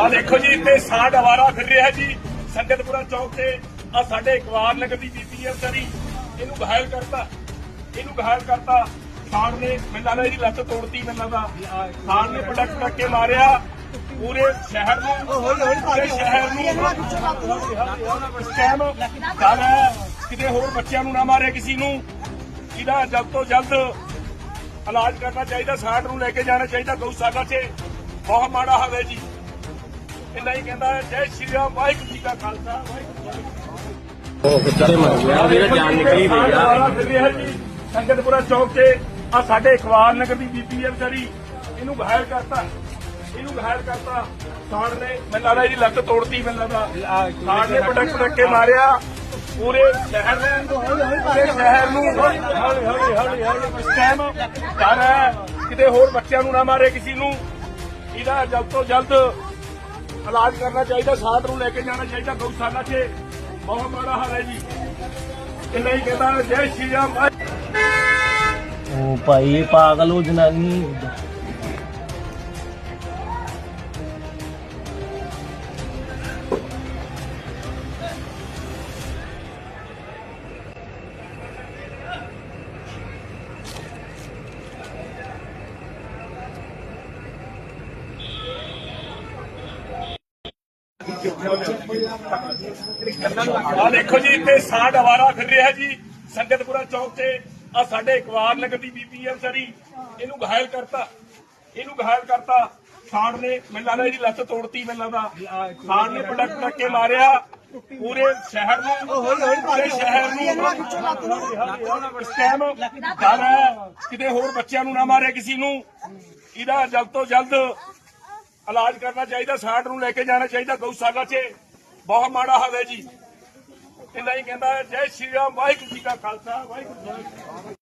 ਆ ਦੇਖੋ ਜੀ ਇੱਥੇ ਸਾਹ ਅਵਾਰਾ ਫਿਰ ਰਿਹਾ ਜੀ। ਸੰਗਤਪੁਰਾ ਚੌਕ ਤੇ ਆ ਸਾਡੇ ਇਕਵਾਰ ਨਗਰ ਦੀ ਬੀਬੀ ਹੈ ਵਿਚਾਰੀ। ਇਹਨੂੰ ਘਾਇਲ ਕਰਤਾ। ਇਹਨੂੰ ਘਾਇਲ ਕਰਤਾ। ਸਾੜ ਨੇ ਮੈਨੂੰ ਲੱਗਦਾ ਇਹਦੀ ਲੱਤ ਤੋੜਤੀ ਮੈਨੂੰ ਲੱਗਦਾ। ਸਾੜ ਨੇ ਪਟਕ ਪਟਕ ਕੇ ਮਾਰਿਆ। ਪੂਰੇ ਸ਼ਹਿਰ ਨੂੰ ਪੂਰੇ ਸ਼ਹਿਰ ਨੂੰ। ਸਕੈਮ ਕਰ ਹੈ ਕਿਤੇ ਹੋਰ ਬੱਚਿਆਂ ਨੂੰ ਨਾ ਮਾਰੇ ਕਿਸੇ ਨੂੰ। ਇਹਦਾ ਜਲਦ ਤੋਂ ਜਲਦ ਇਲਾਜ ਕਰਨਾ ਚਾਹੀਦਾ ਸਾੜ ਨੂੰ ਲੈ ਕੇ ਜਾਣਾ ਚਾਹੀਦਾ ਗਊਸ਼ਾਲਾ 'ਚ। ਬਹੁਤ ਮਾੜਾ ਹਾਲ ਹੈ ਜੀ। ਇੰਨਾ ਹੀ ਕਹਿੰਦਾ ਜੈ ਸ਼੍ਰੀ ਰਾਮ ਵਾਹਿਗੁਰੂ ਜੀ ਕਾ ਖਾਲਸਾ ਉਹ ਮਰ ਗਿਆ ਜਾਨ ਨਿਕਲੀ ਪਈ ਆ। ਸੰਗਤਪੁਰਾ ਚੌਕ ਤੇ ਆ ਸਾਡੇ ਇਕਵਾਰ ਨਗਰ ਦੀ ਬੀਬੀ ਹੈ ਵਿਚਾਰੀ। ਇਹਨੂੰ ਘਾਇਲ ਕਰਤਾ। ਇਹਨੂੰ ਘਾਇਲ ਕਰਤਾ। ਸਾੜ ਨੇ ਮੈਨੂੰ ਲੱਗਦਾ ਇਹਦੀ ਲੱਤ ਤੋੜਤੀ ਮੈਨੂੰ ਲੱਗਦਾ। ਸਾੜ ਨੇ ਪਟਕ ਪਟਕ ਕੇ ਮਾਰਿਆ। ਪੂਰੇ ਸ਼ਹਿਰ ਪੂਰੇ ਸ਼ਹਿਰ ਨੂੰ ਹੌਲੀ ਹੌਲੀ ਹੌਲੀ ਹੌਲੀ ਸਕੈਮ ਕਰ ਹੈ। ਕਿਤੇ ਹੋਰ ਬੱਚਿਆਂ ਨੂੰ ਨਾ ਮਾਰੇ ਕਿਸੇ ਨੂੰ। ਇਹਦਾ ਜਲਦ ਤੋਂ ਜਲਦ ਇਲਾਜ ਕਰਨਾ ਚਾਹੀਦਾ ਸਾੜ ਨੂੰ ਲੈ ਕੇ ਜਾਣਾ ਚਾਹੀਦਾ ਗਊਸ਼ਾਲਾ 'ਚ। ਬਹੁਤ ਬੜਾ ਹਾਲ ਹੈ ਜੀ। ਇੰਨਾ ਹੀ ਕਹਿੰਦਾ, ਜੈ ਸ਼੍ਰੀ ਰਾਮ। ਉਹ ਭਾਈ ਪਾਗਲ ਉਹ ਜਨਾਨੀ। ਆ ਦੇਖੋ ਜੀ, ਇੱਥੇ ਸਾਹ ਅਵਾਰਾ ਫਿਰ ਰਿਹਾ ਜੀ, ਸੰਗਤਪੁਰਾ ਚੌਕ ਤੇ। ਆ ਸਾਡੇ ਇਕਵਾਰ ਨਗਰ ਦੀ ਬੀਬੀ ਹੈ ਵਿਚਾਰੀ। ਇਹਨੂੰ ਘਾਇਲ ਕਰਤਾ। ਇਹਨੂੰ ਘਾਇਲ ਕਰਤਾ। ਸਾੜ ਨੇ, ਮੈਨੂੰ ਲੱਗਦਾ ਇਹਦੀ ਲੱਤ ਤੋੜਤੀ ਮੈਨੂੰ ਲੱਗਦਾ। ਸਾੜ ਨੇ ਪਟਕ ਪਟਕ ਕੇ ਮਾਰਿਆ। ਪੂਰੇ ਸ਼ਹਿਰ ਨੂੰ, ਪੂਰੇ ਸ਼ਹਿਰ ਨੂੰ। ਸਕੈਮ ਕਰ ਕਿਤੇ ਹੋਰ ਬੱਚਿਆਂ ਨੂੰ ਨਾ ਮਾਰੇ ਕਿਸੇ ਨੂੰ। ਇਹਦਾ ਜਲਦ ਤੋਂ ਜਲਦ ਇਲਾਜ ਕਰਨਾ ਚਾਹੀਦਾ ਸਾੜ ਨੂੰ ਲੈ ਕੇ ਜਾਣਾ ਚਾਹੀਦਾ ਗਊਸ਼ਾਲਾ 'ਚ। ਬਹੁਤ ਮਾੜਾ ਹਾਲ ਹੈ ਜੀ। ਇੰਨਾ ਹੀ ਕਹਿੰਦਾ, ਜੈ ਸ਼੍ਰੀ ਰਾਮ, ਵਾਹਿਗੁਰੂ ਜੀ ਕਾ ਖਾਲਸਾ, ਵਾਹਿਗੁਰੂ ਜੀ